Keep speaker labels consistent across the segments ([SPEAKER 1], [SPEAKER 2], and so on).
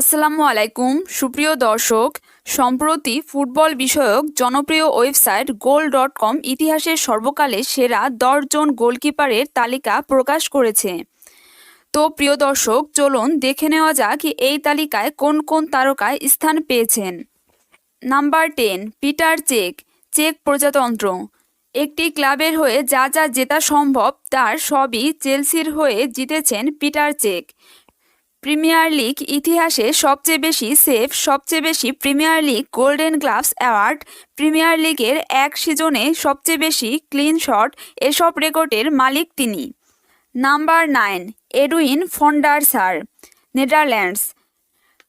[SPEAKER 1] আসসালামু আলাইকুম, সুপ্রিয় দর্শক, সম্প্রতি ফুটবল বিষয়ক জনপ্রিয় ওয়েবসাইট গোল ডট কম ইতিহাসের সর্বকালের সেরা দশজন গোলকিপারের তালিকা প্রকাশ করেছে। তো প্রিয় দর্শক, চলুন দেখে নেওয়া যাক এই তালিকায় কোন কোন তারকায় স্থান পেয়েছেন। নাম্বার টেন, পিটার চেক চেক প্রজাতন্ত্র। একটি ক্লাবের হয়ে যা যা জেতা সম্ভব, তার সবই চেলসির হয়ে জিতেছেন পিটার চেক। প্রিমিয়ার লিগ ইতিহাসে সবচেয়ে বেশি সেফ সবচেয়ে বেশি Premier League golden gloves award, Premier লিগের এক সিজনে সবচেয়ে বেশি ক্লিন শট, এসব রেকর্ডের মালিক তিনি। Number nine, Edwin van der Sar Netherlands.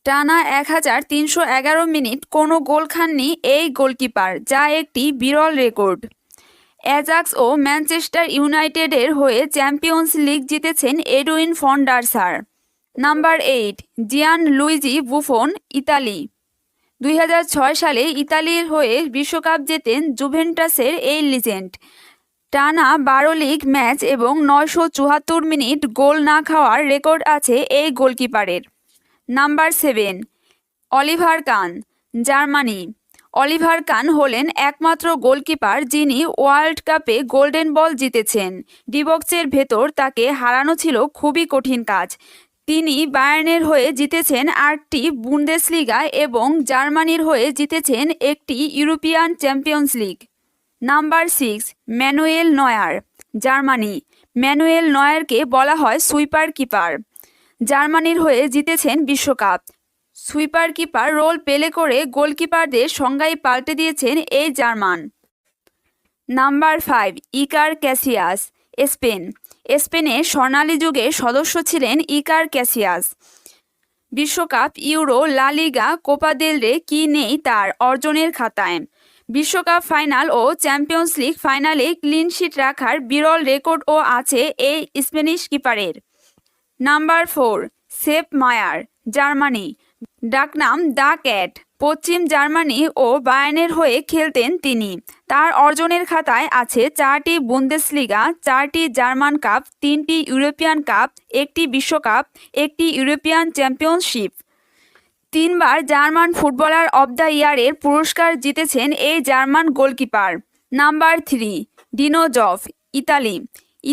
[SPEAKER 1] টানা এক হাজার তিনশো এগারো মিনিট কোনো গোল খাননি এই গোলকিপার, যা একটি বিরল রেকর্ড। অ্যাজাক্স ও ম্যানচেস্টার ইউনাইটেডের হয়ে চ্যাম্পিয়ন্স লিগ জিতেছেন Edwin van der Sar number eight, Gianluigi Buffon, Italy. দুই হাজার ছয় সালে ইতালির হয়ে বিশ্বকাপ জেতেন জুভেন্টাসের এই লিজেন্ড। টানা বারো লিগ ম্যাচ এবং নয়শো চুয়াত্তর মিনিট গোল না খাওয়ার রেকর্ড আছে এই গোলকিপারের। Number seven, Oliver Kahn, Germany. Oliver Kahn হলেন একমাত্র গোলকিপার যিনি ওয়ার্ল্ড কাপে গোল্ডেন বল জিতেছেন। ডিবক্সের ভেতর তাকে হারানো ছিল খুবই কঠিন কাজ। তিনি বায়ার্নের হয়ে জিতেছেন আটটি বুন্দেসলিগা এবং জার্মানির হয়ে জিতেছেন একটি European Champions League. Number six, Manuel Neuer, Germany. Manuel নয়ারকে বলা হয় সুইপার কিপার। জার্মানির হয়ে জিতেছেন বিশ্বকাপ। সুইপার কিপার রোল পেলে করে গোলকিপারদের সংজ্ঞায় পাল্টে দিয়েছেন এই German. Number five, Iker Casillas, Spain. স্পেনের স্বর্ণালী যুগে সদস্য ছিলেন ইকার ক্যাসিয়াস। বিশ্বকাপ, ইউরো, লা লিগা, কোপা দেল রে কি নেই তার অর্জনের খাতায়। বিশ্বকাপ ফাইনাল ও চ্যাম্পিয়ন্স লিগ ফাইনালে ক্লিনশিট রাখার বিরল রেকর্ডও আছে এই Spanish কিপারের। Number four, Sepp Maier, Germany. ডাকনাম দ্য ক্যাট। পশ্চিম জার্মানি ও বায়ানের হয়ে খেলতেন তিনি। তার অর্জনের খাতায় আছে চারটি বুন্দেসলিগা, চারটি জার্মান কাপ, তিনটি ইউরোপিয়ান কাপ, একটি বিশ্বকাপ, একটি ইউরোপিয়ান চ্যাম্পিয়নশিপ। তিনবার জার্মান ফুটবলার অব দ্য ইয়ারের পুরস্কার জিতেছেন এই German goalkeeper. Number three, Dino Zoff, Italy.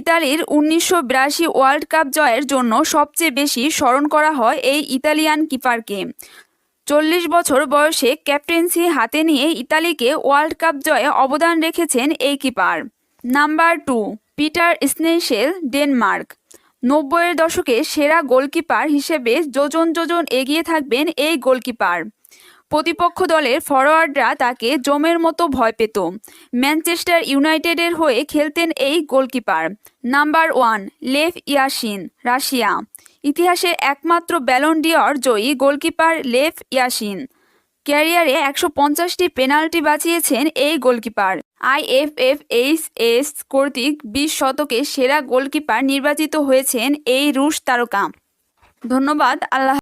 [SPEAKER 1] ইতালির উনিশশো বিরাশি ওয়ার্ল্ড কাপ জয়ের জন্য সবচেয়ে বেশি স্মরণ করা হয় এই ইতালিয়ান কিপারকে। চল্লিশ বছর বয়সে ক্যাপ্টেন্সি হাতে নিয়ে ইতালিকে ওয়ার্ল্ড কাপ জয়ে অবদান রেখেছেন এই keeper. Number two, Peter Schmeichel, Denmark. নব্বইয়ের দশকে সেরা গোলকিপার হিসেবে যোজন যোজন এগিয়ে থাকবেন এই গোলকিপার। প্রতিপক্ষ দলের ফরোয়ার্ডরা তাকে জমের মতো ভয় পেত। ম্যানচেস্টার ইউনাইটেডের হয়ে খেলতেন এই goalkeeper. Number one Lev Yashin Russia. ইতিহাসের একমাত্র ব্যালন্ডিয়র জয়ী গোলকিপার লেভ ইয়াসিন। ক্যারিয়ারে একশো পঞ্চাশটি পেনাল্টি বাঁচিয়েছেন এই গোলকিপার। আইএফএফ এইচ এস কর্তৃক বিশ শতকে সেরা গোলকিপার নির্বাচিত হয়েছেন এই রুশ তারকা। ধন্যবাদ, আল্লাহ